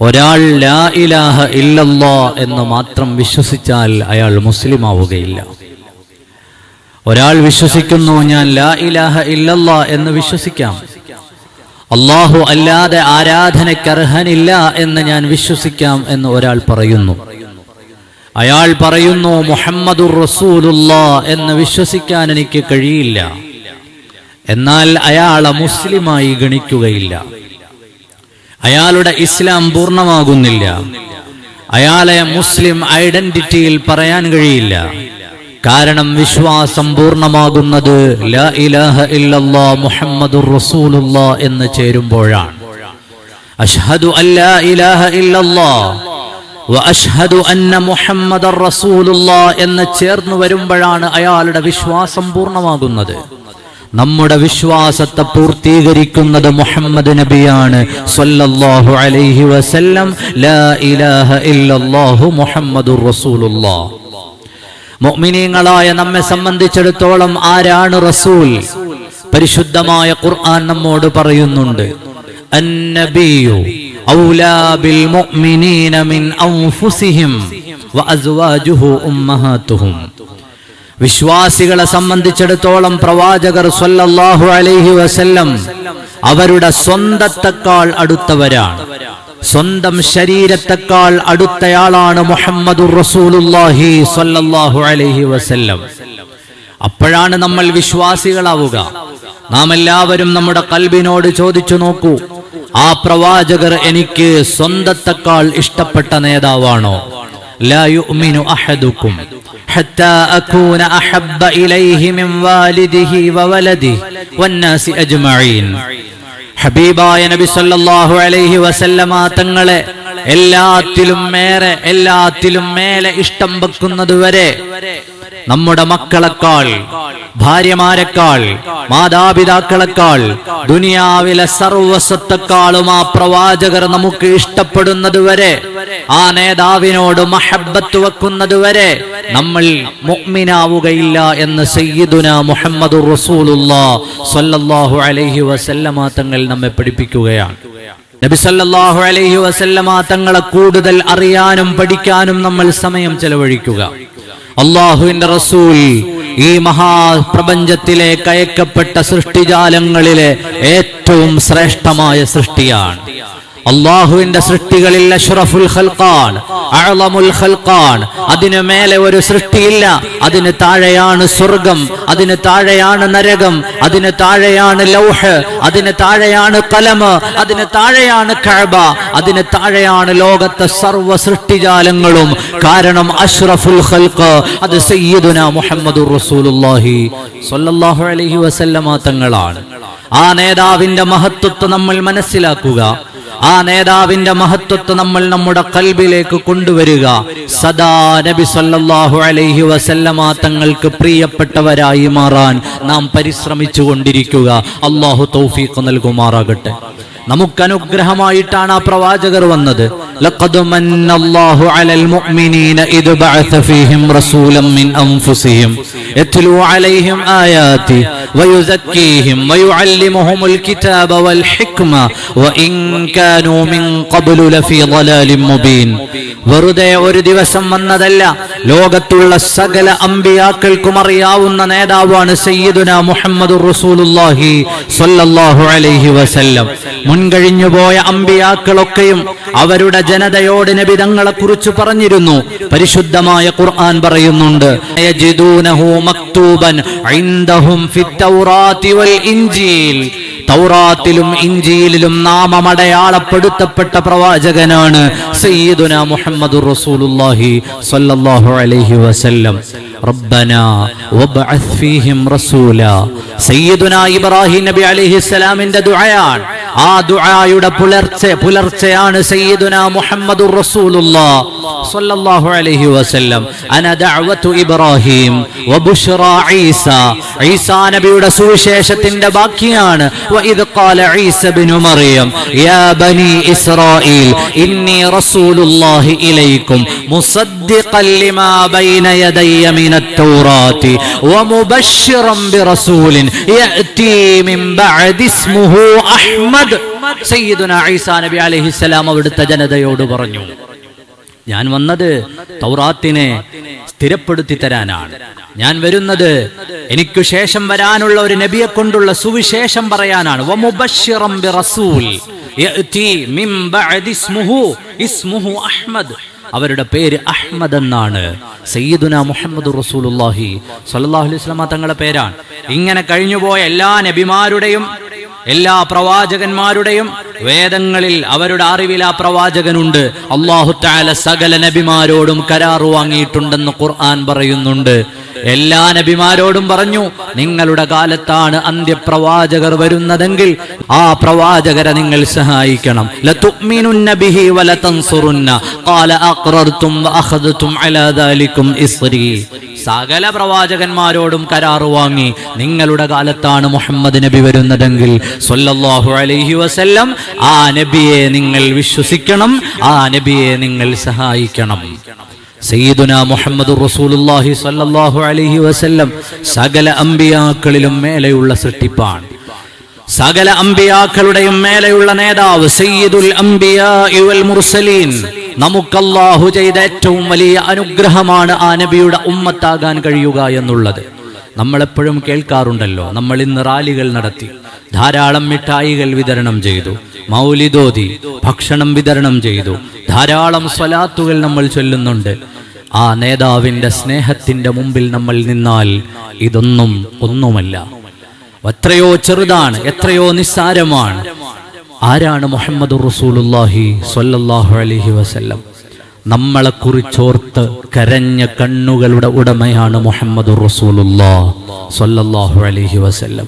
ഒരാൾ ലാ ഇലാഹ ഇല്ലല്ലാ എന്ന് മാത്രം വിശ്വസിച്ചാൽ അയാൾ മുസ്ലിം ആവുകയില്ല ഒരാൾ വിശ്വസിക്കുന്നു ഞാൻ ലാ ഇലാഹ ഇല്ലല്ലാ എന്ന് വിശ്വസിക്കാം. അള്ളാഹു അല്ലാതെ ആരാധനയ്ക്ക് അർഹനില്ല എന്ന് ഞാൻ വിശ്വസിക്കാം എന്ന് ഒരാൾ പറയുന്നു. അയാൾ പറയുന്നു മുഹമ്മദുർ റസൂലുള്ള എന്ന് വിശ്വസിക്കാൻ എനിക്ക് കഴിയില്ല. എന്നാൽ അയാളെ മുസ്ലിമായി ഗണിക്കുകയില്ല. അയാളുടെ ഇസ്ലാം പൂർണമാകുന്നില്ല. അയാളെ മുസ്ലിം ഐഡന്റിറ്റിയിൽ പറയാൻ കഴിയില്ല. കാരണം വിശ്വാസം പൂർണമാകുന്നത് ലാ ഇലാഹ ഇല്ലല്ലാ റസൂലുള്ള എന്ന് ചേരുമ്പോഴാണ്. അഷ്ഹദു അഷ്ഹദു അന്ന റസൂലുള്ള എന്ന് ചേർന്ന് വരുമ്പോഴാണ് അയാളുടെ വിശ്വാസം പൂർണമാകുന്നത്. നമ്മുടെ വിശ്വാസത്തെ പൂർത്തീകരിക്കുന്നത് മുഹമ്മദ് നബിയാണ്. സ്വല്ലല്ലാഹു അലൈഹി വസല്ലം. ലാ ഇലാഹ ഇല്ലല്ലാഹു മുഹമ്മദുർ മുഅ്മിനീങ്ങളായ നമ്മെ സംബന്ധിച്ചിടത്തോളം ആരാണ് റസൂൽ? പരിശുദ്ധമായ ഖുർആൻ നമ്മോട് പറയുന്നുണ്ട്. അന്നബിയു മുഅ്മിനീന മിൻ അൻഫുസിഹിം വിശ്വാസികളെ സംബന്ധിച്ചിടത്തോളം പ്രവാചകർ സൊല്ലാഹു അലൈഹി വസല്ലം അവരുടെ സ്വന്തത്തെക്കാൾ അടുത്തവരാണ്. സ്വന്തം ശരീരത്തെക്കാൾ അടുത്തയാളാണ് മുഹമ്മദ് റസൂലുല്ലാഹി സൊല്ലാഹു അലൈഹി വസല്ലം. അപ്പോഴാണ് നമ്മൾ വിശ്വാസികളാവുക. നാം എല്ലാവരും നമ്മുടെ കൽബിനോട് ചോദിച്ചു നോക്കൂ ആ പ്രവാചകർ എനിക്ക് സ്വന്തത്തെക്കാൾ ഇഷ്ടപ്പെട്ട നേതാവാണോ? ലായു അഹദുക്കും. حتى أكون أحب إليه من والده وولده والناس أجمعين ഹബീബായ നബി സല്ലല്ലാഹു അലൈഹി വസല്ലമ തങ്ങളെ എല്ലാത്തിലും മേറെ എല്ലാത്തിലും മേലെ ഇഷ്ടം വെക്കുന്നത് വരെ നമ്മുടെ മക്കളെക്കാൾ ഭാര്യമാരെക്കാൾ മാതാപിതാക്കളെക്കാൾ ദുനിയാവിലെ സർവസ്വത്തെക്കാളും ആ പ്രവാചകർ നമുക്ക് ഇഷ്ടപ്പെടുന്നത് വരെ ആ നേതാവിനോട് മഹബത്ത് വെക്കുന്നത് വരെ നമ്മൾ മുഗ്മിനാവുകയില്ല എന്ന് സയ്യിദുന മുഹമ്മദ് റസൂലുള്ളാ സ്വല്ലല്ലാഹു അലൈഹി വസല്ലമ തങ്ങൾ നമ്മെ പഠിപ്പിക്കുകയാണ്. നബി സല്ലല്ലാഹു അലൈഹി വസല്ലമ തങ്ങളെ കൂടുതൽ അറിയാനും പഠിക്കാനും നമ്മൾ സമയം ചെലവഴിക്കുക. അള്ളാഹുവിന്റെ റസൂൽ ഈ മഹാപ്രപഞ്ചത്തിലെ കയക്കപ്പെട്ട സൃഷ്ടിജാലങ്ങളിലെ ഏറ്റവും ശ്രേഷ്ഠമായ സൃഷ്ടിയാണ്. അള്ളാഹുവിന്റെ സൃഷ്ടികളിൽ അഷ്റഫുൽ ഖൽഖാൻ അഅളമുൽ ഖൽഖാൻ. അതിനു മേലെ ഒരു സൃഷ്ടിയില്ല. അതിന് താഴെയാണ് സ്വർഗം അതിന് താഴെയാണ് നരകം അതിന് താഴെയാണ് ലൗഹ് അതിന് താഴെയാണ് കലമ് അതിന് താഴെയാണ് കഅബ അതിന് താഴെയാണ് ലോകത്തെ സർവ സൃഷ്ടിജാലങ്ങളും. കാരണം അഷ്റഫുൽ ഖൽഖ് അത് സയ്യിദുന മുഹമ്മദുർ റസൂലുള്ളാഹി സ്വല്ലല്ലാഹു അലൈഹി വസല്ലമ തങ്ങളാണ്. ആ നേതാവിന്റെ മഹത്വത്തെ നമ്മൾ മനസ്സിലാക്കുക. ആ നേതാവിന്റെ മഹത്വത്തെ നമ്മൾ നമ്മുടെ കൽബിലേക്ക് കൊണ്ടുവരിക. സദാ നബി സല്ലല്ലാഹു അലൈഹി വസല്ലമ തങ്ങൾക്ക് പ്രിയപ്പെട്ടവരായി മാറാൻ നാം പരിശ്രമിച്ചു കൊണ്ടിരിക്കുക അള്ളാഹു തൗഫീഖ് നൽകുമാറാകട്ടെ. നമുക്കനുഗ്രഹമായിട്ടാണ് ആ പ്രവാചകർ വന്നത്. ലഖദ് മന്നല്ലാഹു അലൽ മുഅ്മിനീന ഇദ് ബഅസ ഫീഹിം റസൂലൻ മിൻ അൻഫുസിഹിം യത്ലു അലൈഹിം ആയാതി വയുസക്കീഹിം വയുഅല്ലിമുഹുൽ കിതാബ വൽ ഹിക്മ വഇൻ കാനൂ മിൻ ഖബ്ലു ലഫീ ളലാലിൻ മുബീൻ വെറുതെ ഒരു ദിവസം വന്നതല്ല. ലോകത്തുള്ള സകല അമ്പിയാക്കൾക്കും അറിയാവുന്ന നേതാവാണ് സയ്യിദുന മുഹമ്മദുർ റസൂലുള്ളാഹി സ്വല്ലല്ലാഹു അലൈഹി വസല്ലം. മുൻകഴിഞ്ഞു പോയ അമ്പിയാക്കളൊക്കെയും അവരുടെ ജനതയോട് നബി തങ്ങളെ കുറിച്ച് പറഞ്ഞിരുന്നു. പരിശുദ്ധമായ ഖുർആൻ പറയുന്നുണ്ട്. തൗറാത്തിലും ഇഞ്ചിയിലും നാമമടയാളപ്പെടുത്തപ്പെട്ട പ്രവാചകനാണ് സയ്യിദുന മുഹമ്മദുർ റസൂലുള്ളാഹി സ്വല്ലല്ലാഹു അലൈഹി വസല്ലം. റബ്ബനാ വബ്അസ് ഫീഹിം റസൂല. സയ്യിദുന ഇബ്രാഹിം നബി അലൈഹിസ്സലാമിന്റെ ദുആയാണ്. ആ ദുആയുടെ പുലർച്ചെ പുലർച്ചെയാണ് സയ്യിദുന മുഹമ്മദുർ റസൂലുള്ളാ സ്വല്ലല്ലാഹു അലൈഹി വസല്ലം. അന ദഅവതു ഇബ്രാഹിം വബുശ്റ ഈസ. ഈസ നബിയുടെ സുവിശേഷത്തിന്റെ ബാക്കിയാണ്. വഇദ് ഖാല ഈസ ബിനു മറിയം. യാ ബനി ഇസ്രായീൽ ഇന്നി റസൂലുള്ളാഹി ഇലൈക്കും മുസദ്ദിഖൻ ലിമാ ബൈന യദയ്യ വ മുബശ്ശിറൻ ബി ബിറസൂലിൻ യാ നബി അവിടുത്തെ ജനതയോട് പറഞ്ഞു ഞാൻ വന്നത് തൗറാത്തിനെ സ്ഥിരപ്പെടുത്തി തരാനാണ്. ഞാൻ വരുന്നത് എനിക്ക് ശേഷം വരാനുള്ള ഒരു നബിയെ കൊണ്ടുള്ള സുവിശേഷം പറയാനാണ്. റസൂൽ മിൻ ഇസ്മുഹു അഹ്മദ്. അവരുടെ പേര് അഹ്മദ് എന്നാണ്. സയ്യിദുന മുഹമ്മദ് റസൂലുള്ളാഹി സ്വല്ലല്ലാഹു അലൈഹി വസല്ലം തങ്ങളുടെ പേരാണ്. ഇങ്ങനെ കഴിഞ്ഞുപോയ എല്ലാ നബിമാരുടെയും എല്ലാ പ്രവാചകന്മാരുടെയും വേദങ്ങളിൽ അവരുടെ അറിവിൽ ആ പ്രവാചകനുണ്ട്. അള്ളാഹു താല സകല നബിമാരോടും കരാറ് വാങ്ങിയിട്ടുണ്ടെന്ന് ഖുർആൻ പറയുന്നുണ്ട്. എല്ലാ നബിമാരോടും പറഞ്ഞു നിങ്ങളുടെ കാലത്താണ് അന്ത്യപ്രവാചകർ വരുന്നതെങ്കിൽ ആ പ്രവാചകരെ നിങ്ങൾ സഹായിക്കണം. സകല പ്രവാചകന്മാരോടും കരാറ് വാങ്ങി നിങ്ങളുടെ കാലത്താണ് മുഹമ്മദ് നബി വരുന്നതെങ്കിൽ അലൈഹി വസല്ലം ആ നബിയെ നിങ്ങൾ വിശ്വസിക്കണം ആ നബിയെ നിങ്ങൾ സഹായിക്കണം. സയ്യിദുന മുഹമ്മദ് റസൂലുള്ളാഹി സ്വല്ലല്ലാഹു അലൈഹി വസല്ലം സകല അമ്പിയാക്കളിലും മേലെയുള്ള സൃഷ്ടിപ്പാണ്. സകല അമ്പിയാക്കളുടെയും മേലെയുള്ള നേതാവ് സയ്യിദുൽ അംബിയാഇ വൽ മുർസലീൻ. നമുക്കല്ലാഹു ചെയ്ത ഏറ്റവും വലിയ അനുഗ്രഹമാണ് ആ നബിയുടെ ഉമ്മത്താകാൻ കഴിയുക എന്നുള്ളത്. നമ്മളെപ്പോഴും കേൾക്കാറുണ്ടല്ലോ നമ്മൾ ഇന്ന് റാലികൾ നടത്തി ധാരാളം മിഠായികൾ വിതരണം ചെയ്തു. മൗലിദോതി ഭക്ഷണം വിതരണം ചെയ്തു. ധാരാളം സ്വലാത്തുകൾ നമ്മൾ ചൊല്ലുന്നുണ്ട്. ആ നേതാവിന്റെ സ്നേഹത്തിന്റെ മുമ്പിൽ നമ്മൾ നിന്നാൽ ഇതൊന്നും ഒന്നുമല്ല. എത്രയോ ചെറുതാണ് എത്രയോ നിസ്സാരമാണ്. ആരാണ് മുഹമ്മദ് റസൂലുല്ലാഹി സ്വല്ലല്ലാഹു അലൈഹി വസല്ലം? നമ്മളെ കുറിച്ചോർത്ത് കരഞ്ഞ കണ്ണുകളുടെ ഉടമയാണ് മുഹമ്മദ് റസൂലുല്ലാ സ്വല്ലല്ലാഹു അലൈഹി വസല്ലം.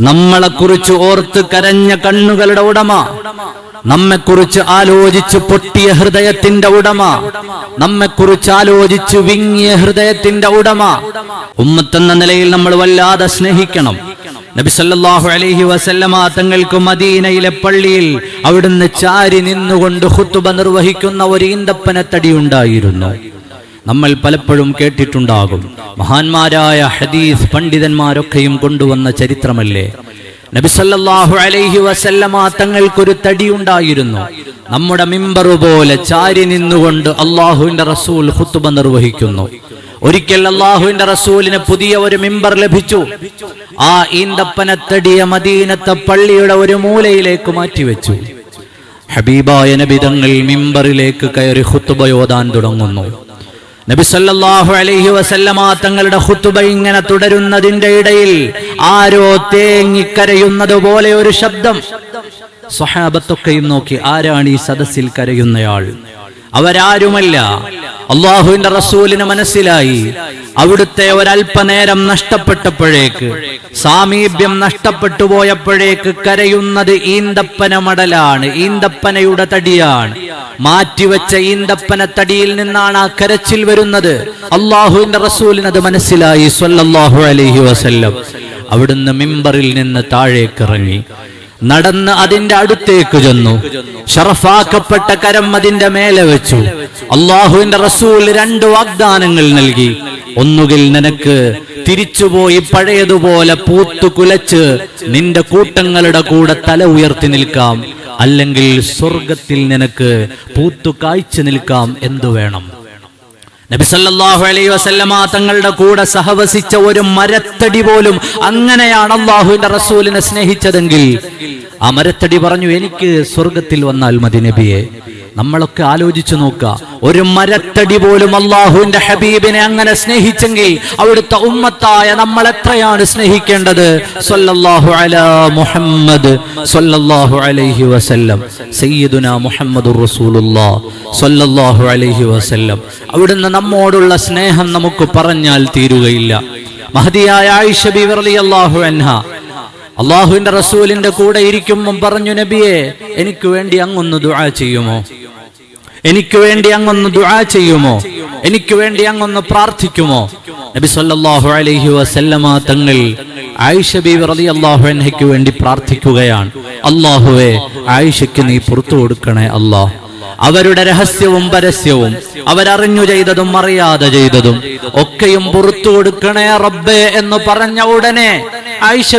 നമ്മളെ കുറിച്ച് ഓർത്ത് കരഞ്ഞ കണ്ണുകളുടെ ഉടമ. നമ്മെക്കുറിച്ച് ആലോചിച്ച് പൊട്ടിയ ഹൃദയത്തിന്റെ ഉടമ. നമ്മെക്കുറിച്ച് ആലോചിച്ച് വിങ്ങിയ ഹൃദയത്തിന്റെ ഉടമ. ഉമ്മത്തെന്ന നിലയിൽ നമ്മൾ വല്ലാതെ സ്നേഹിക്കണം. നബി സല്ലല്ലാഹു അലൈഹി വസല്ലമ തങ്ങൾക്ക് മദീനയിലെ പള്ളിയിൽ അവിടുന്ന് ചാരി നിന്നുകൊണ്ട് ഖുത്ബ നിർവഹിക്കുന്ന ഒരു ഈന്തപ്പനത്തടി ഉണ്ടായിരുന്നു. നമ്മൾ പലപ്പോഴും കേട്ടിട്ടുണ്ടാകും. മഹാന്മാരായ ഹദീസ് പണ്ഡിതന്മാരൊക്കെയും കൊണ്ടുവന്ന ചരിത്രമല്ലേ? നബിസല്ലാഹു അലൈഹി വസല്ലമ തങ്ങൾക്കൊരു തടി ഉണ്ടായിരുന്നു നമ്മുടെ മിമ്പറു പോലെ ചാരി നിന്നുകൊണ്ട് അള്ളാഹുവിന്റെ റസൂൽ ഹുത്തുബ നിർവഹിക്കുന്നു. ഒരിക്കൽ അള്ളാഹുവിന്റെ റസൂലിന് പുതിയ ഒരു മിമ്പർ ലഭിച്ചു. ആ ഈന്തപ്പന തടിയ മദീനത്തെ പള്ളിയുടെ ഒരു മൂലയിലേക്ക് മാറ്റിവെച്ചു. ഹബീബായ നബിതങ്ങൾ മിമ്പറിലേക്ക് കയറി ഹുത്തുബയോദാൻ തുടങ്ങുന്നു. നബി സല്ലല്ലാഹു അലൈഹി വസല്ലമ തങ്ങളുടെ ഹുത്തുബ ഇങ്ങനെ തുടരുന്നതിന്റെ ഇടയിൽ ആരോ തേങ്ങിക്കരയുന്നത് പോലെ ഒരു ശബ്ദം. സ്വഹാബത്തൊക്കെയും നോക്കി ആരാണ് ഈ സദസ്സിൽ കരയുന്നയാൾ? അവരാരുമല്ല. അള്ളാഹുവിന്റെ റസൂലിന് മനസ്സിലായി. അവിടുത്തെ ഒരല്പനേരം നഷ്ടപ്പെട്ടപ്പോഴേക്ക് സാമീപ്യം നഷ്ടപ്പെട്ടു പോയപ്പോഴേക്ക് കരയുന്നത് ഈന്തപ്പന മടലാണ് ഈന്തപ്പനയുടെ തടിയാണ്. മാറ്റിവെച്ച ഈന്തപ്പന തടിയിൽ നിന്നാണ് ആ കരച്ചിൽ വരുന്നത്. അള്ളാഹുവിന്റെ റസൂലിന് അത് മനസ്സിലായി. സ്വല്ലല്ലാഹു അലൈഹി വസല്ലം. അവിടുന്ന് മിമ്പറിൽ നിന്ന് താഴേക്ക് ഇറങ്ങി നടന്ന് അതിന്റെ അടുത്തേക്ക് ചെന്നു. ഷറഫാക്കപ്പെട്ട കരം അതിന്റെ മേലെ വെച്ചു. അള്ളാഹുവിന്റെ റസൂൽ രണ്ട് വാഗ്ദാനങ്ങൾ നൽകി. ഒന്നുകിൽ നിനക്ക് തിരിച്ചുപോയി പഴയതുപോലെ പൂത്തു കുലച്ച് നിന്റെ കൂട്ടങ്ങളുടെ കൂടെ തല ഉയർത്തി നിൽക്കാം. അല്ലെങ്കിൽ സ്വർഗത്തിൽ നിനക്ക് പൂത്തു കാഴ്ച നിൽക്കാം എന്തു വേണം? നബിസല്ലാഹു അലൈഹി വസല്ലമ തങ്ങളുടെ കൂടെ സഹവസിച്ച ഒരു മരത്തടി പോലും അങ്ങനെയാണ് അള്ളാഹുവിന്റെ റസൂലിനെ സ്നേഹിച്ചതെങ്കിൽ ആ മരത്തടി പറഞ്ഞു എനിക്ക് സ്വർഗത്തിൽ വന്നാൽ മതി നബിയെ. നമ്മളൊക്കെ ആലോചിച്ചു നോക്കുക. ഒരു മരത്തടി പോലും അള്ളാഹുവിന്റെ ഹബീബിനെ അങ്ങനെ സ്നേഹിച്ചെങ്കിൽ അവിടുത്തെ ഉമ്മത്തായ നമ്മൾ എത്രയാണ് സ്നേഹിക്കേണ്ടത്? സല്ലല്ലാഹു അലാ മുഹമ്മദ് സല്ലല്ലാഹു അലൈഹി വസല്ലം. സയ്യിദുന മുഹമ്മദുർ റസൂലുള്ളാ സല്ലല്ലാഹു അലൈഹി വസല്ലം. അവിടുന്ന് നമ്മോടുള്ള സ്നേഹം നമുക്ക് പറഞ്ഞാൽ തീരുകയില്ല. മഹദിയായ ആയിഷ ബിബി റളിയല്ലാഹു അൻഹ അള്ളാഹുവിന്റെ റസൂലിന്റെ കൂടെ ഇരിക്കുമ്പോൾ പറഞ്ഞു നബിയെ എനിക്ക് വേണ്ടി അങ്ങൊന്ന് ദുആ ചെയ്യുമോ? എനിക്ക് വേണ്ടി അങ്ങൊന്ന് ദുആ ചെയ്യുമോ? എനിക്ക് വേണ്ടി അങ്ങൊന്ന് പ്രാർത്ഥിക്കുമോ? നബി സല്ലല്ലാഹു അലൈഹി വസല്ലമ തങ്ങൾ ആയിഷ ബീവി റളിയല്ലാഹു അൻഹയ്ക്ക് വേണ്ടി പ്രാർത്ഥിക്കുകയാണ്. അല്ലാഹുവേ ആയിഷയ്ക്ക് നീ പുറത്തു കൊടുക്കണേ അല്ലാഹ് അവരുടെ രഹസ്യവും പരസ്യവും അവരറിഞ്ഞു ചെയ്തതും അറിയാതെ ചെയ്തതും ഒക്കെയും പുറത്തു കൊടുക്കണേ റബ്ബേ എന്ന് പറഞ്ഞ ഉടനെ ആയിഷ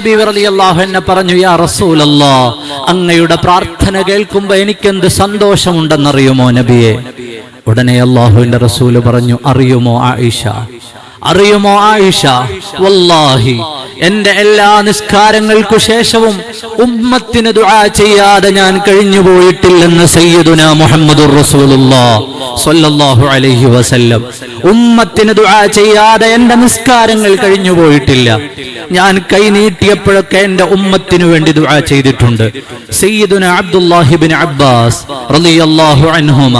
പറഞ്ഞു യാ റസൂലല്ലാ അങ്ങയുടെ പ്രാർത്ഥന കേൾക്കുമ്പോ എനിക്കെന്ത് സന്തോഷമുണ്ടെന്നറിയുമോ നബിയെ? ഉടനെ അള്ളാഹുവിന്റെ റസൂൽ പറഞ്ഞു അറിയുമോ ആയിഷ? അറിയുമോ ആയിഷ? വല്ലാഹി എന്റെ എല്ലാ നിസ്കാരങ്ങൾക്കു ശേഷവും ഉമ്മത്തിന് ദുആ ചെയ്യാതെ ഞാൻ കഴിഞ്ഞു പോയിട്ടില്ലെന്ന് സയ്യിദുന മുഹമ്മദുർ റസൂലുള്ളാ സ്വല്ലല്ലാഹു അലൈഹി വസല്ലം. ഉമ്മത്തിന് ദുആ ചെയ്യാതെ എന്റെ നിസ്കാരങ്ങൾ കഴിഞ്ഞു പോയിട്ടില്ല ഞാൻ കൈ നീട്ടിയപ്പോഴൊക്കെ എന്റെ ഉമ്മത്തിനു വേണ്ടി ദുആ ചെയ്തിട്ടുണ്ട്. സയ്യിദുന അബ്ദുല്ലാഹിബിൻ അബ്ബാസ് റളിയല്ലാഹു അൻഹുമ.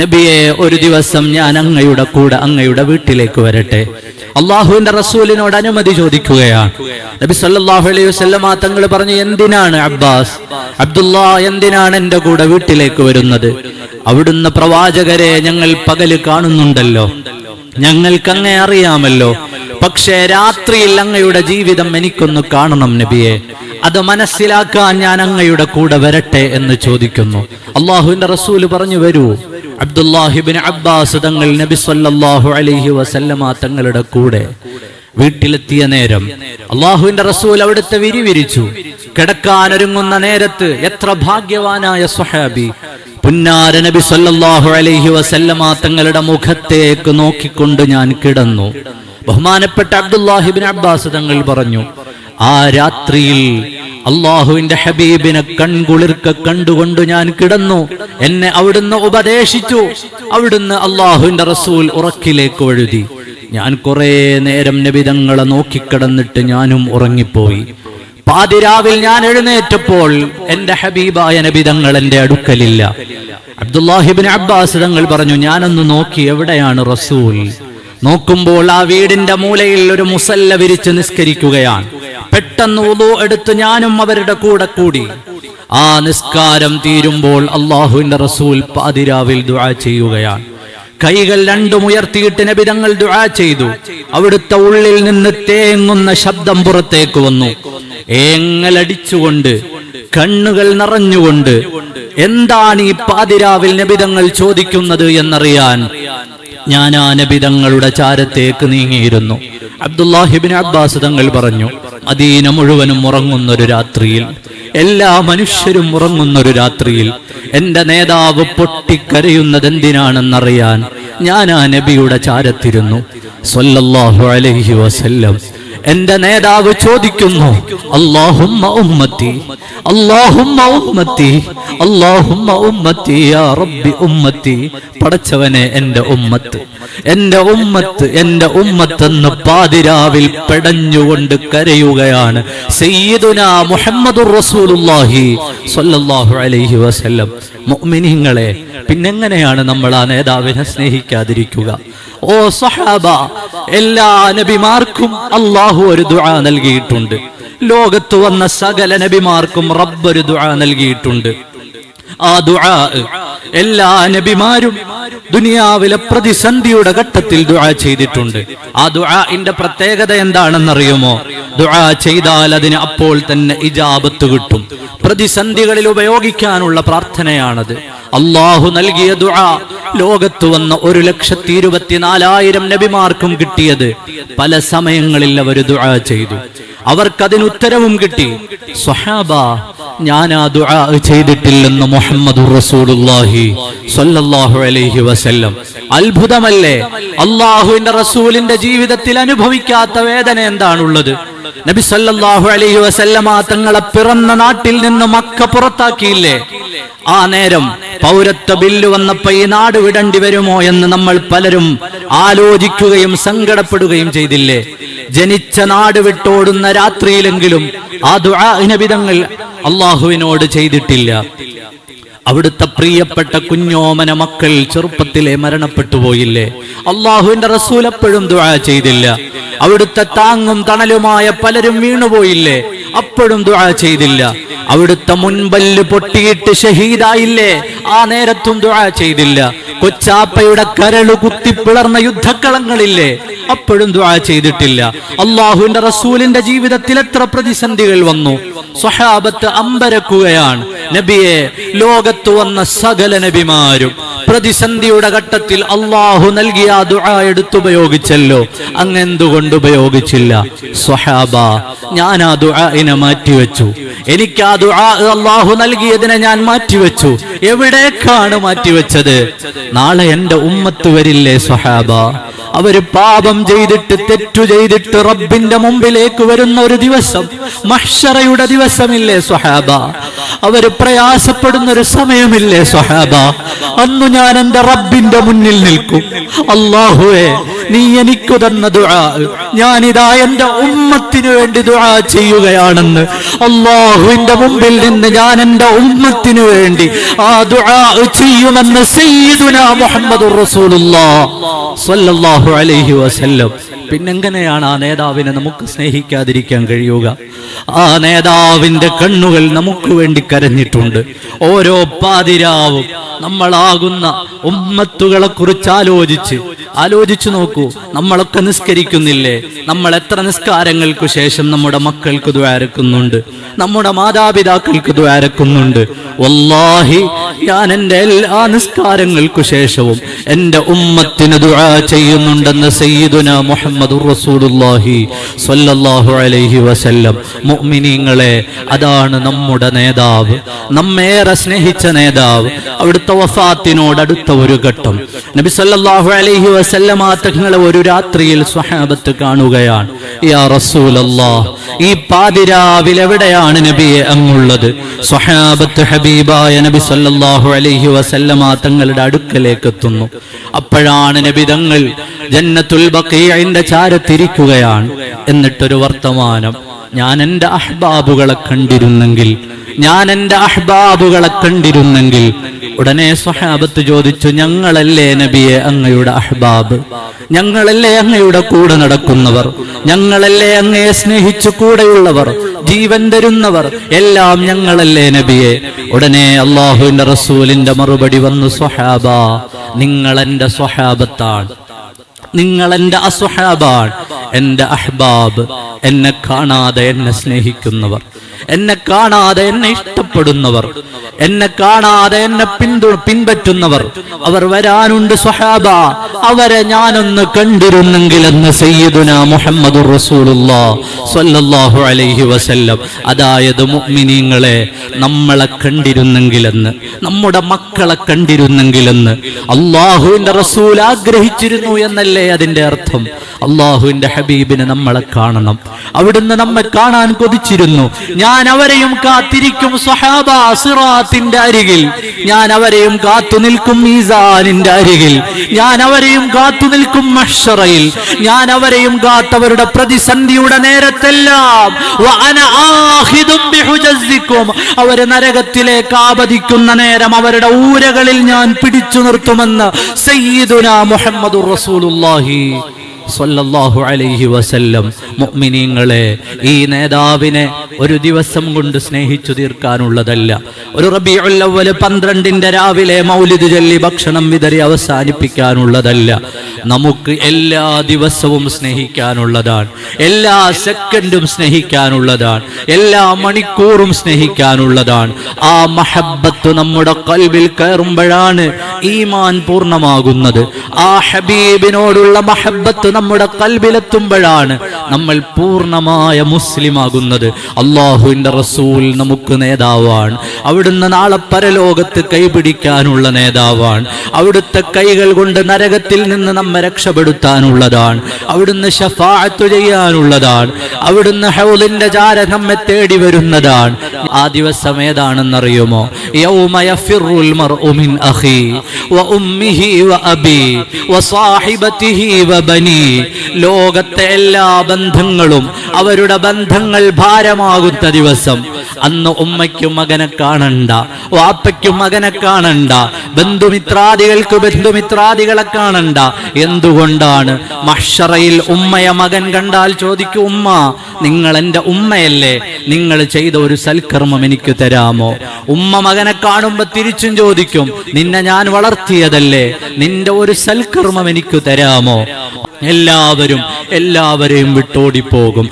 നബിയെ ഒരു ദിവസം ഞാൻ അങ്ങയുടെ കൂടെ അങ്ങയുടെ വീട്ടിലേക്ക് വരട്ടെ. അള്ളാഹുവിന്റെ റസൂലിനോട് അനുമതി ചോദിക്കുകയാണ്. നബി സല്ലാഹു അലൈഹി വസല്ലമ തങ്ങൾ പറഞ്ഞു എന്തിനാണ് അബ്ബാസ്? അബ്ദുല്ലാ എന്തിനാണ് എന്റെ കൂടെ വീട്ടിലേക്ക് വരുന്നത്? അവിടുന്ന് പ്രവാചകരെ ഞങ്ങൾ പകൽ കാണുന്നുണ്ടല്ലോ. ഞങ്ങൾക്കങ്ങേ അറിയാമല്ലോ. പക്ഷേ രാത്രിയിൽ അങ്ങയുടെ ജീവിതം എനിക്കൊന്ന് കാണണം നബിയെ. അത് മനസ്സിലാക്കാൻ ഞാൻ അങ്ങയുടെ കൂടെ വരട്ടെ എന്ന് ചോദിക്കുന്നു. അള്ളാഹുവിന്റെ റസൂൽ പറഞ്ഞു വരൂ. അബ്ദുല്ലാഹിബിൻ അബ്ബാസ് തങ്ങൾ നബി സല്ലല്ലാഹു അലൈഹി വസല്ലമ തങ്ങളുടെ കൂടെ വീട്ടിലെത്തിയ നേരം അള്ളാഹുവിന്റെ റസൂൽ അവിടുത്തെ വിരിവിരിച്ചു. കിടക്കാനൊരുങ്ങുന്ന നേരത്ത് എത്ര ഭാഗ്യവാനായ സുഹാബി പുന്നാര നബി സല്ലല്ലാഹു അലൈഹി വസല്ലമ തങ്ങളുടെ മുഖത്തേക്ക് നോക്കിക്കൊണ്ട് ഞാൻ കിടന്നു. ബഹുമാനപ്പെട്ട അബ്ദുല്ലാഹിബിൻ അബ്ബാസ് തങ്ങൾ പറഞ്ഞു ആ രാത്രിയിൽ അള്ളാഹുവിന്റെ ഹബീബിനെ കൺകുളിർക്ക കണ്ടുകൊണ്ട് ഞാൻ കിടന്നു. എന്നെ അവിടുന്ന് ഉപദേശിച്ചു. അവിടുന്ന് അള്ളാഹുവിന്റെ റസൂൽ ഉറക്കിലേക്ക് എഴുതി ഞാൻ കുറെ നേരം നബിതങ്ങളെ നോക്കിക്കിടന്നിട്ട് ഞാനും ഉറങ്ങിപ്പോയി. പാതിരാവിൽ ഞാൻ എഴുന്നേറ്റപ്പോൾ എന്റെ ഹബീബായ നബിതങ്ങൾ എന്റെ അടുക്കലില്ല. അബ്ദുല്ലാഹിബിൻ അബ്ബാസ് തങ്ങൾ പറഞ്ഞു ഞാനൊന്ന് നോക്കി എവിടെയാണ് റസൂൽ? നോക്കുമ്പോൾ ആ വീടിന്റെ മൂലയിൽ ഒരു മുസല്ല വിരിച്ച് നിസ്കരിക്കുകയാണ്. പെട്ടെന്ന് ഉളു എടുത്ത് ഞാനും അവരുടെ കൂടെ കൂടി. ആ നിസ്കാരം തീരുമ്പോൾ അള്ളാഹുവിന്റെ റസൂൽ പാതിരാവിൽ ദുആ ചെയ്യുകയാണ്. കൈകൾ രണ്ടും ഉയർത്തിയിട്ട് നബിതങ്ങൾ ദുആ ചെയ്തു. അവിടുത്തെ ഉള്ളിൽ നിന്ന് തേങ്ങുന്ന ശബ്ദം പുറത്തേക്ക് വന്നു. ഏങ്ങലടിച്ചുകൊണ്ട് കണ്ണുകൾ നിറഞ്ഞുകൊണ്ട് എന്താണ് ഈ പാതിരാവിൽ നബിതങ്ങൾ ചോദിക്കുന്നത് എന്നറിയാൻ ഞാൻ ആ നബിതങ്ങളുടെ ചാരത്തേക്ക് നീങ്ങിയിരുന്നു. അബ്ദുല്ലാഹിബിൻ അബ്ബാസ് തങ്ങൾ പറഞ്ഞു മദീന മുഴുവനും ഉറങ്ങുന്നൊരു രാത്രിയിൽ എല്ലാ മനുഷ്യരും ഉറങ്ങുന്നൊരു രാത്രിയിൽ എന്റെ നേതാവ് പൊട്ടിക്കരയുന്നത് എന്തിനാണെന്നറിയാൻ ഞാൻ ആ നബിയുടെ ചാരത്തിരുന്നു. സല്ലല്ലാഹു അലഹി വസല്ലം. എന്റെ നേതാവ് ചോദിക്കുന്നു ഉമ്മത്തി ഉമ്മത്തി ഉമ്മത്തി യാ റബ്ബി ഉമ്മത്തി പടച്ചവനെ എന്റെ ഉമ്മത്ത് എന്റെ ഉമ്മത്ത് എന്റെ ഉമ്മത്തെന്ന് പാതിരാവിൽ പെടഞ്ഞുകൊണ്ട് കരയുകയാണ് സയ്യിദുന മുഹമ്മദുർ റസൂലുള്ളാഹി സ്വല്ലല്ലാഹു അലൈഹി വസല്ലം. മുഅ്മിനീങ്ങളെ പിന്നെങ്ങനെയാണ് നമ്മൾ ആ നേതാവിനെ സ്നേഹിക്കാതിരിക്കുക? ഓ സഹാബ എല്ലാ നബിമാർക്കും അള്ളാഹു ഒരു ദുആ നൽകിയിട്ടുണ്ട്. ലോകത്ത് വന്ന സകല നബിമാർക്കും റബ്ബ് ഒരു ദുആ നൽകിയിട്ടുണ്ട്. ആ ദുആ എല്ലാ നബിമാരും ദുനിയാവിലെ പ്രതിസന്ധിയുടെ ഘട്ടത്തിൽ ദുആ ചെയ്തിട്ടുണ്ട്. ആ ദുആഇന്റെ പ്രത്യേകത എന്താണെന്നറിയുമോ? ദുആ ചെയ്താൽ അതിന് അപ്പോൾ തന്നെ ഇജാബത്ത് കിട്ടും. പ്രതിസന്ധികളിൽ ഉപയോഗിക്കാനുള്ള പ്രാർത്ഥനയാണത്. അള്ളാഹു നൽകിയ ദുആ ലോകത്ത് വന്ന ഒരു ലക്ഷത്തി ഇരുപത്തിനാലായിരം നബിമാർക്കും കിട്ടിയത്. പല സമയങ്ങളിൽ അവർ ദുആ ചെയ്തു. അവർക്കതിന് ഉത്തരവും കിട്ടി. സ്വഹാബ ഞാൻ ആ ദുആ ചെയ്തിട്ടില്ലെന്ന് മുഹമ്മദ് റസൂലുള്ളാഹി സ്വല്ലല്ലാഹു അലൈഹി വസല്ലം. അത്ഭുതമല്ലേ? അള്ളാഹുവിന്റെ റസൂലിന്റെ ജീവിതത്തിൽ അനുഭവിക്കാത്ത വേദന എന്താണുള്ളത്? നബി സല്ലല്ലാഹു അലൈഹി വസല്ലമ തങ്ങളെ പിറന്ന നാട്ടിൽ നിന്ന് മക്ക പുറത്താക്കിയില്ലേ? ആ നേരം പൗരത്വ ബില്ല് വന്നപ്പോ ഈ നാട് വിടേണ്ടി വരുമോ എന്ന് നമ്മൾ പലരും ആലോചിക്കുകയും സങ്കടപ്പെടുകയും ചെയ്തില്ലേ? ജനിച്ച നാട് വിട്ടോടുന്ന രാത്രിയിലെങ്കിലും ആ ദുആ നബിതങ്ങൾ അള്ളാഹുവിനോട് ചെയ്തിട്ടില്ല. അവിടുത്തെ പ്രിയപ്പെട്ട കുഞ്ഞോമന മക്കൾ ചെറുപ്പത്തിലെ മരണപ്പെട്ടു പോയില്ലേ? അള്ളാഹുവിന്റെ റസൂൽ എപ്പോഴും ദുആ ചെയ്തില്ല. അവിടുത്തെ താങ്ങും തണലുമായ പലരും വീണുപോയില്ലേ? അപ്പോഴും ദുആ ചെയ്തില്ല. അവിടുത്തെ മുൻപല്ല് പൊട്ടിയിട്ട് ഷഹീദായില്ലേ? ആ നേരത്തും ദുആ ചെയ്തില്ല. കൊച്ചാപ്പയുടെ കരൾ കുത്തിപ്പിളർന്ന യുദ്ധക്കളങ്ങളില്ലേ? അപ്പോഴും ദുആ ചെയ്തിട്ടില്ല. അള്ളാഹുവിന്റെ റസൂലിന്റെ ജീവിതത്തിൽ എത്ര പ്രതിസന്ധികൾ വന്നു. സ്വഹാബത്ത് അമ്പരക്കുകയാണ്. നബിയെ ലോകത്ത് വന്ന സകല നബിമാരും പ്രതിസന്ധിയുടെ ഘട്ടത്തിൽ അള്ളാഹു നൽകിയ ദുആ എടുത്തുപയോഗിച്ചല്ലോ അങ്ങെന്തുകൊണ്ട് ഉപയോഗിച്ചില്ല? സ്വഹാബ ഞാൻ ആ ദുആനെ മാറ്റിവെച്ചു. എനിക്ക് ആ ദുആ അള്ളാഹു നൽകിയതിനെ ഞാൻ മാറ്റിവെച്ചു. എവിടേക്കാണ് മാറ്റിവെച്ചത്? നാളെ എന്റെ ഉമ്മത്ത് വരില്ലേ സ്വഹാബ? അവർ പാപം ചെയ്തിട്ട് തെറ്റു ചെയ്തിട്ട് റബ്ബിന്റെ മുമ്പിലേക്ക് വരുന്ന ഒരു ദിവസം മഹ്ഷറയുടെ ദിവസമില്ലേ സ്വഹാബ? അവർ പ്രയാസപ്പെടുന്ന ഒരു സമയമില്ലേ സ്വഹാബ? അന്നു ഞാൻ എന്റെ റബ്ബിന്റെ മുന്നിൽ നിൽക്കും. അള്ളാഹുവേ നീ എനിക്ക് തന്ന ദുആ. ഞാനിതാ എന്റെ ഉമ്മത്തിനു വേണ്ടി ദുആ ചെയ്യുകയാണെന്ന്. അള്ളാഹുവിന്റെ മുമ്പിൽ നിന്ന് ഞാൻ എന്റെ ഉമ്മത്തിനു വേണ്ടി ആ ദുആ ചെയ്യുമെന്ന് സയ്യിദുനാ മുഹമ്മദുർ റസൂലുള്ളാഹ് സ്വല്ലല്ലാഹു അലൈഹി വസല്ലം. പിന്നെങ്ങനെയാണ് ആ നേതാവിനെ നമുക്ക് സ്നേഹിക്കാതിരിക്കാൻ കഴിയുക? ആ നേതാവിന്റെ കണ്ണുകൾ നമുക്ക് വേണ്ടി കരഞ്ഞിട്ടുണ്ട്. ഓരോ പാതിരാവും നമ്മളാകുന്ന ഉമ്മത്തുകളെ കുറിച്ച് ആലോചിച്ച്. ആലോചിച്ചു നോക്കൂ നമ്മളൊക്കെ നിസ്കരിക്കുന്നില്ലേ? നമ്മൾ എത്ര നിസ്കാരങ്ങൾക്ക് ശേഷം നമ്മുടെ മക്കൾക്ക് ദ്വാരക്കുന്നുണ്ട് നമ്മുടെ മാതാപിതാക്കൾക്ക് ദ്വാരക്കുന്നുണ്ട് വല്ലാഹി ഞാൻ എന്റെ എല്ലാ നിസ്കാരങ്ങൾക്കു ശേഷവും എന്റെ ഉമ്മത്തിന് ദുആ ചെയ്യുന്നുണ്ടെന്ന് സയ്യിദുന മുഹമ്മദ് റസൂലുള്ളാഹി സ്വല്ലല്ലാഹു അലൈഹി വസല്ലം. മുഅ്മിനീങ്ങളെ അതാണ് നമ്മുടെ നേതാവ് നമ്മേറെ സ്നേഹിച്ച നേതാവ് അവിടുത്തെ വഫാത്തിനോട് അടുത്ത ഒരു ഘട്ടം. നബി സല്ലല്ലാഹു അലൈഹി വസല്ലം ആ തങ്ങളെ ഒരു രാത്രിയിൽ സ്വഹാബത്ത് കാണുകയാണ്. യാ റസൂലല്ലാഹ് ഈ പാതിരാവിൽ എവിടെയാണ് നബിയെ അങ്ങുള്ളത്? സ്വഹാബത്ത് ഹബീബായ നബി സല്ലല്ലാഹു അലൈഹി വസല്ലമ തങ്ങളുടെ അടുക്കലേക്ക് എത്തുന്നു അപ്പോഴാണ് നബി തങ്ങൾ ജന്നത്തുൽ ബഖീഇന്റെ ചാരത്തിരിക്കുകയാണ്. എന്നിട്ടൊരു വർത്തമാനം ഞാൻ എന്റെ അഹ്ബാബുകളെ കണ്ടിരുന്നെങ്കിൽ ഞാൻ എന്റെ അഹ്ബാബുകളെ കണ്ടിരുന്നെങ്കിൽ ഉടനെ സ്വഹാബത്ത് ചോദിച്ചു ഞങ്ങളല്ലേ നബിയെ അങ്ങയുടെ അഹ്ബാബ്? ഞങ്ങളല്ലേ അങ്ങയുടെ കൂടെ നടക്കുന്നവർ? ഞങ്ങളല്ലേ അങ്ങയെ സ്നേഹിച്ചു കൂടെയുള്ളവർ? ജീവൻ തരുന്നവർ? എല്ലാം ഞങ്ങളല്ലേ നബിയെ? ഉടനെ അള്ളാഹുവിന്റെ റസൂലിന്റെ മറുപടി വന്നു സ്വഹാബ നിങ്ങൾ എന്റെ സ്വഹാബത്താണ്. നിങ്ങൾ എന്റെ അസ്വഹാബാണ്. എന്റെ അഹ്ബാബ് എന്നെ കാണാതെ എന്നെ സ്നേഹിക്കുന്നവർ. എന്നെ കാണാതെ എന്നെ ഇഷ്ടപ്പെടുന്നവർ. എന്നെ കാണാതെ എന്നെ പിന്തു പിൻപറ്റുന്നവർ. അവർ വരാനുണ്ട് സ്വഹാബ. അവരെ ഞാനൊന്ന് കണ്ടിരുന്നെങ്കിൽ എന്ന് സയ്യിദുന മുഹമ്മദ് അലൈഹി വസല്ലം. അതായത് മുഅ്മിനീങ്ങളെ നമ്മളെ കണ്ടിരുന്നെങ്കിലെന്ന് നമ്മുടെ മക്കളെ കണ്ടിരുന്നെങ്കിലെന്ന്. അള്ളാഹുവിന്റെ റസൂൽ ആഗ്രഹിച്ചിരുന്നു എന്നല്ലേ അതിന്റെ അർത്ഥം? അള്ളാഹുവിന്റെ ഹബീബിനെ നമ്മളെ കാണണം. അവിടുന്ന് നമ്മെ കാണാൻ കൊതിച്ചിരുന്നു. ഞാൻ അവരെയും കാത്തിരിക്കും സ്വഹാബ സിറാത്തിന്റെ അരികിൽ. ഞാൻ അവരെയും കാത്തു നിൽക്കും മീസാനിന്റെ അരികിൽ. ഞാൻ അവരെയും കാത്തു നിൽക്കും മഷറയിൽ ഞാൻ അവരെയും കാത്തവരുടെ പ്രതിസന്ധിയുടെ നേരത്തെല്ലാം. അവർ നരകത്തിലേക്ക് ആപതിക്കുന്ന നേരം അവരുടെ ഊരകളിൽ ഞാൻ പിടിച്ചു നിർത്തുമെന്ന് സയ്യിദുന മുഹമ്മദ് റസൂലുള്ളാഹി. സ്വല്ലല്ലാഹു അലൈഹി വസല്ലം മുഅ്മിനീങ്ങളെ ഈ നേതാവിനെ ഒരു ദിവസം കൊണ്ട് സ്നേഹിച്ചു തീർക്കാനുള്ളതല്ല. ഒരു റബീഉൽ അവ്വൽ പന്ത്രണ്ടിന്റെ രാവിലെ മൗലിദ് ചൊല്ലി ഭക്ഷണം വിതറി അവസാനിപ്പിക്കാനുള്ളതല്ല. നമുക്ക് എല്ലാ ദിവസവും സ്നേഹിക്കാനുള്ളതാണ്. എല്ലാ സെക്കൻഡും സ്നേഹിക്കാനുള്ളതാണ്. എല്ലാ മണിക്കൂറും സ്നേഹിക്കാനുള്ളതാണ്. ആ മഹബത്ത് നമ്മുടെ കൽവിൽ കയറുമ്പോഴാണ് ഈമാൻ പൂർണമാകുന്നത്. ആ ഹബീബിനോടുള്ള മഹബത്ത് നമ്മുടെ കൽബിലെത്തുമ്പോഴാണ് നമ്മൾ പൂർണമായ മുസ്ലിമാകുന്നത്. അള്ളാഹുവിന്റെ റസൂൽ നമുക്ക് നേതാവാണ്. അവിടുന്ന് നാളെ പരലോകത്ത് കൈപിടിക്കാനുള്ള നേതാവാണ്. അവിടുത്തെ കൈകൾ കൊണ്ട് നരകത്തിൽ നിന്ന് നമ്മെ രക്ഷപ്പെടുത്താനുള്ളതാണ്. അവിടുന്ന് ഷഫാഅത്ത് ചെയ്യാനുള്ളതാണ്. അവിടുന്ന് ഹൗലിന്റെ ചാര നമ്മെ തേടി വരുന്നതാണ്. ആ ദിവസം ഏതാണെന്നറിയുമോ? ലോകത്തെ എല്ലാ ബന്ധങ്ങളും അവരുടെ ബന്ധങ്ങൾ ഭാരമാകുന്ന ദിവസം. അന്ന് ഉമ്മയ്ക്കും മകനെ കാണണ്ട വാപ്പയ്ക്കും മകനെ കാണണ്ട ബന്ധുമിത്രാദികൾക്ക് ബന്ധുമിത്രാദികളെ കാണണ്ട. എന്തുകൊണ്ടാണ്? മഷറയിൽ ഉമ്മയെ മകൻ കണ്ടാൽ ചോദിക്കും ഉമ്മ നിങ്ങൾ എന്റെ ഉമ്മയല്ലേ? നിങ്ങൾ ചെയ്ത ഒരു സൽക്കർമ്മം എനിക്ക് തരാമോ? ഉമ്മ മകനെ കാണുമ്പോൾ തിരിച്ചും ചോദിക്കും നിന്നെ ഞാൻ വളർത്തിയതല്ലേ? നിന്റെ ഒരു സൽക്കർമ്മം എനിക്ക് തരാമോ? എല്ലാവരും എല്ലാവരെയും വിട്ടോടിപ്പോകും.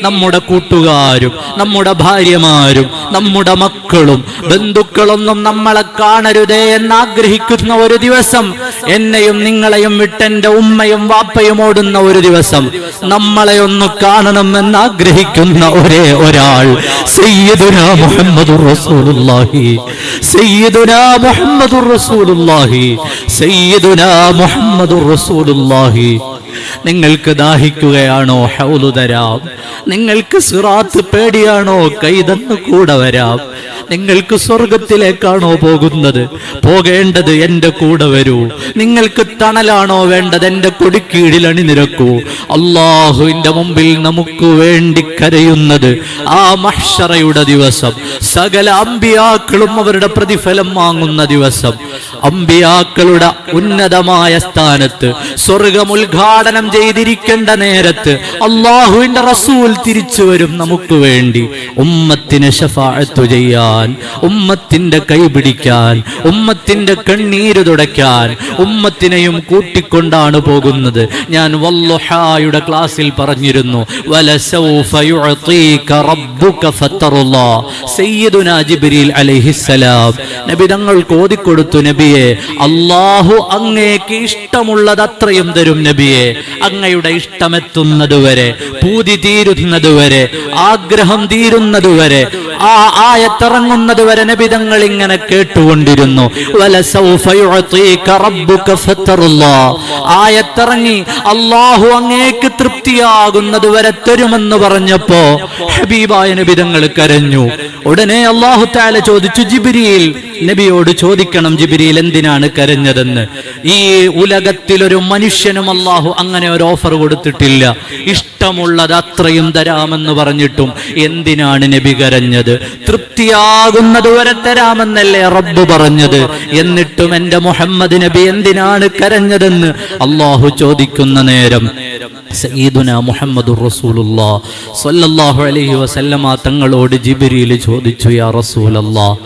നമ്മുടെ കൂട്ടുകാരും നമ്മുടെ ഭാര്യമാരും നമ്മുടെ മക്കളും ബന്ധുക്കളൊന്നും നമ്മളെ കാണരുതേ എന്നാഗ്രഹിക്കുന്ന ഒരു ദിവസം എന്നെയും നിങ്ങളെയും വിട്ടെന്റെ ഉമ്മയും വാപ്പയും ഓടുന്ന ഒരു ദിവസം നമ്മളെ ഒന്ന് കാണണം എന്നാഗ്രഹിക്കുന്ന ഒരേ ഒരാൾ റസൂലുള്ളാഹി. സയ്യിദുനാ മുഹമ്മദുർ റസൂലുള്ളാഹി സയ്യിദുനാ മുഹമ്മദുർ റസൂലുള്ളാഹി. നിങ്ങൾക്ക് ദാഹിക്കുകയാണോ? ഹൗലു തരാം. നിങ്ങൾക്ക് സിറാത്ത് പേടിയാണോ? കൈതന്നു കൂടെ വരാം. നിങ്ങൾക്ക് സ്വർഗത്തിലേക്കാണോ പോകുന്നത്? പോകേണ്ടത് എന്റെ കൂടെ വരൂ. നിങ്ങൾക്ക് തണലാണോ വേണ്ടത്? എന്റെ കൊടിക്കീഴിൽ അണിനിരക്കൂ. അള്ളാഹുവിന്റെ മുമ്പിൽ നമുക്ക് വേണ്ടി കരയുന്നത് ആ മഹ്ഷറയുടെ ദിവസം. സകല അമ്പിയാക്കളും അവരുടെ പ്രതിഫലം വാങ്ങുന്ന ദിവസം. അമ്പിയാക്കളുടെ ഉന്നതമായ സ്ഥാനത്ത് സ്വർഗം ഉദ്ഘാടനം ചെയ്തിരിക്കേണ്ട നേരത്ത് അള്ളാഹുവിന്റെ റസൂൽ തിരിച്ചു വരും നമുക്ക് വേണ്ടി. ഉമ്മത്തിന് ഷഫാഴത്തു ചെയ്യാൻ ഉമ്മത്തിന്റെ കൈ പിടിക്കാൻ ഉമ്മത്തിന്റെ കണ്ണീര് തുടയ്ക്കാൻ ഉമ്മത്തിനെയും കൂട്ടിക്കൊണ്ടാണ് പോകുന്നത്. ഞാൻ വല്ലുഹായുടെ ക്ലാസ്സിൽ പറഞ്ഞിരുന്നു അലൈഹിസ്സലാം. നബി തങ്ങൾ കോതിക്കൊടുത്തു നബിയെ അള്ളാഹു അങ്ങേക്ക് ഇഷ്ടമുള്ളത് അത്രയും തരും നബിയെ. അങ്ങയുടെ ഇഷ്ടമെത്തുന്നതുവരെ പൂതി തീരുന്നതുവരെ ആഗ്രഹം തീരുന്നതുവരെ ആ ആയത്തിറങ്ങുന്നത് വരെ നബിതങ്ങൾ ഇങ്ങനെ കേട്ടുകൊണ്ടിരുന്നു ആയത്തിറങ്ങി അള്ളാഹു അങ്ങേക്ക് തൃപ്തിയാകുന്നത് വരെ തരുമെന്ന് പറഞ്ഞപ്പോ ഹബീബായ നബിതങ്ങൾ കരഞ്ഞു. ഉടനെ അള്ളാഹു താല ചോദിച്ചു ജിബിരിയിൽ നബിയോട് ചോദിക്കണം ജിബിരിയിൽ എന്തിനാണ് കരഞ്ഞതെന്ന്? ഈ ഉലകത്തിൽ ഒരു മനുഷ്യനും അള്ളാഹു അങ്ങനെ ഒരു ഓഫർ കൊടുത്തിട്ടില്ല. ഇഷ്ടമുള്ളത് അത്രയും തരാമെന്ന് പറഞ്ഞിട്ടും എന്തിനാണ് നബി കരഞ്ഞത്? തൃപ്തിയാകുന്നത് വരെ തരാമെന്നല്ലേ റബ്ബ് പറഞ്ഞത്. എന്നിട്ടും എന്റെ മുഹമ്മദ് നബി എന്തിനാണ് കരഞ്ഞതെന്ന് അള്ളാഹു ചോദിക്കുന്ന നേരം. സയ്യിദുന മുഹമ്മദുർ റസൂലുള്ളാ. സ്വല്ലല്ലാഹു അലൈഹി വസല്ലമ തങ്ങളോട് ജിബ്രീൽ ചോദിച്ചു യാ റസൂലല്ലാ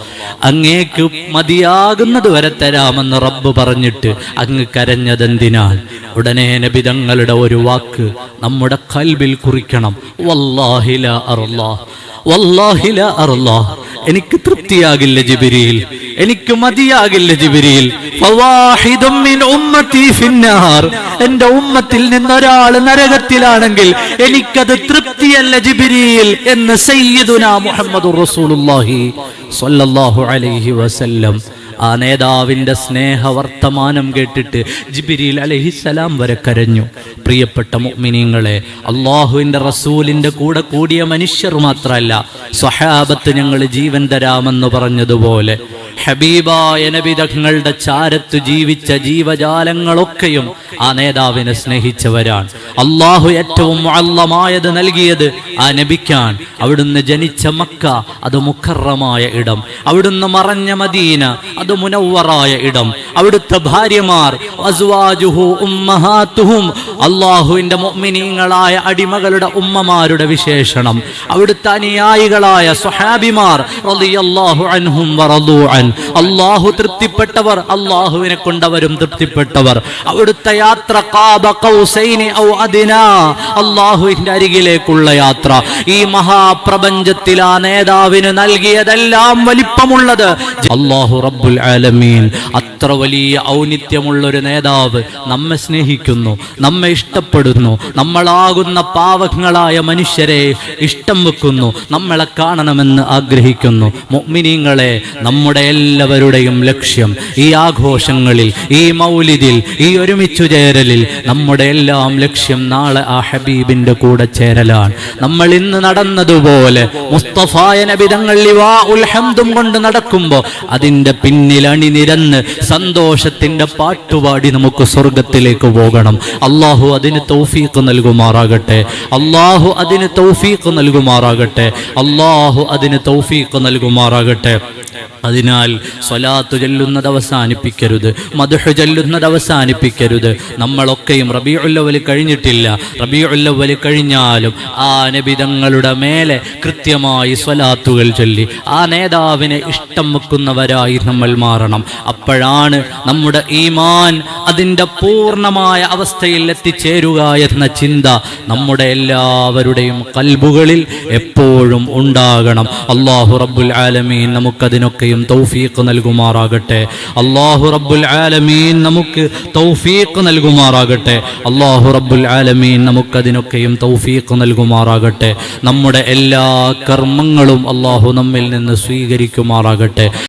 അങ്ങേക്ക് മതിയാകുന്നത് വരെ തരാമെന്ന് റബ്ബ് പറഞ്ഞിട്ട് അങ്ങ് കരഞ്ഞതെന്തിനാൽ ഉടനെ നബി തങ്ങളുടെ ഒരു വാക്ക് നമ്മുടെ കൽബിൽ കുറിക്കണം. വല്ലാഹില ലാ വല്ലാഹില അർലാ. എനിക്ക് തൃപ്തിയാകില്ല ജിബിരിയിൽ എനിക്ക് മതിയാകില്ല ജിബിരിയിൽ എന്റെ ഉമ്മത്തിൽ നിന്നൊരാൾ നരകത്തിലാണെങ്കിൽ എനിക്കത് തൃപ്തിയല്ല ജിബിരിയിൽ എന്ന് സയ്യിദുന മുഹമ്മദ് റസൂലുള്ളാഹി സ്വല്ലല്ലാഹു അലൈഹി വസല്ലം. ആ നേതാവിന്റെ സ്നേഹവർത്തമാനം കേട്ടിട്ട് ജിബിരിൽ അലഹിസലാം വരെ കരഞ്ഞു. പ്രിയപ്പെട്ട മുഅ്മിനീങ്ങളെ അള്ളാഹുവിന്റെ റസൂലിന്റെ കൂടെ കൂടിയ മനുഷ്യർ മാത്രമല്ല സ്വഹാബത്ത് ഞങ്ങൾ ജീവൻ തരാമെന്ന് പറഞ്ഞതുപോലെ ഹബീബായ നബി തങ്ങളുടെ ചാരത്ത് ജീവിച്ച ജീവജാലങ്ങളൊക്കെയും ആ നേതാവിനെ സ്നേഹിച്ചവരാണ്. അള്ളാഹു ഏറ്റവും അള്ളമായത് നൽകിയത് ആ നബിക്കാൻ അവിടുന്ന് ജനിച്ച മക്ക അത് മുഖറമായ ഇടം. അവിടുന്ന് മറഞ്ഞ മദീന അത് മുനവറായ ഇടം. അവിടുത്തെ ഭാര്യമാർ അസ്വാജുഹു അള്ളാഹുവിന്റെ മുഅ്മിനീങ്ങളായ അടിമകളുടെ ഉമ്മമാരുടെ വിശേഷണം. അവിടുത്തെ അനുയായികളായ സ്വഹാബിമാർ റളിയല്ലാഹു അൻഹും അള്ളാഹു തൃപ്തിപ്പെട്ടവർ അള്ളാഹുവിനെ കൊണ്ടവരും തൃപ്തിപ്പെട്ടവർ. അവിടുത്തെ യാത്ര കാബ കൗസൈനി ഔ അരികിലേക്കുള്ള യാത്ര. ഈ മഹാപ്രപഞ്ചത്തിൽ ആ നേതാവിന് നൽകിയതെല്ലാം വലിപ്പമുള്ളത്. അള്ളാഹു റബ്ബുൽ ആലമീൻ. അത്ര വലിയ ഔന്നിത്യമുള്ള ഒരു നേതാവ് നമ്മെ സ്നേഹിക്കുന്നു നമ്മെ ഇഷ്ടപ്പെടുന്നു. നമ്മളാകുന്ന പാവങ്ങളായ മനുഷ്യരെ ഇഷ്ടം വെക്കുന്നു. നമ്മളെ കാണണമെന്ന് ആഗ്രഹിക്കുന്നു. മുഅ്മിനീങ്ങളെ നമ്മുടെ എല്ലാവരുടെയും ലക്ഷ്യം ഈ ആഘോഷങ്ങളിൽ ഈ മൗലിദിൽ ഈ ഒരുമിച്ചു ചേരലിൽ നമ്മുടെ എല്ലാം ലക്ഷ്യം നാളെ ആ ഹബീബിന്റെ കൂടെ ചേരലാണ്. നമ്മൾ ഇന്ന് നടന്നതുപോലെ മുസ്തഫായ നബി തങ്ങൾ ലിവാ ഹംദും കൊണ്ട് നടക്കുമ്പോൾ അതിന്റെ പിന്നിൽ അണിനിരന്ന് സന്തോഷത്തിന്റെ പാട്ടുപാടി നമുക്ക് സ്വർഗത്തിലേക്ക് പോകണം. അള്ളാഹു അതിന് തൗഫീഖ് നൽകുമാറാകട്ടെ. അള്ളാഹു അതിന് തൗഫീഖ് നൽകുമാറാകട്ടെ. അള്ളാഹു അതിന് തൗഫീഖ് നൽകുമാറാകട്ടെ. അതിനാൽ സ്വലാത്തു ചൊല്ലുന്നത് അവസാനിപ്പിക്കരുത്. മധുഹ് ചൊല്ലുന്നത് അവസാനിപ്പിക്കരുത്. നമ്മളൊക്കെയും റബിയുല്ലവൽ കഴിഞ്ഞിട്ടില്ല. റബിയുല്ലവൽ കഴിഞ്ഞാലും ആ നബിതങ്ങളുടെ മേലെ കൃത്യമായി സ്വലാത്തുകൾ ചൊല്ലി. ആ നേതാവിനെ ഇഷ്ടം വെക്കുന്നവരായി നമ്മൾ മാറണം. അപ്പോഴാണ് നമ്മുടെ ഈമാൻ അതിന്റെ പൂർണമായ അവസ്ഥയിൽ എത്തിച്ചേരുക എന്ന ചിന്ത നമ്മുടെ എല്ലാവരുടെയും കൽബുകളിൽ എപ്പോഴും ഉണ്ടാകണം. അള്ളാഹു റബ്ബുൽ ആലമീൻ നമുക്കതിനൊക്കെയും തൗഫീഖ് നൽകുമാറാകട്ടെ. അള്ളാഹു റബ്ബുൽ ആലമീൻ നമുക്ക് തൗഫീഖ് നൽകുമാറാകട്ടെ. അള്ളാഹു റബ്ബുൽ ആലമീൻ നമുക്കതിനൊക്കെയും തൗഫീഖ് നൽകുമാറാകട്ടെ. നമ്മുടെ എല്ലാ കർമ്മങ്ങളും അള്ളാഹു നമ്മിൽ നിന്ന് സ്വീകരിക്കുമാറാകട്ടെ.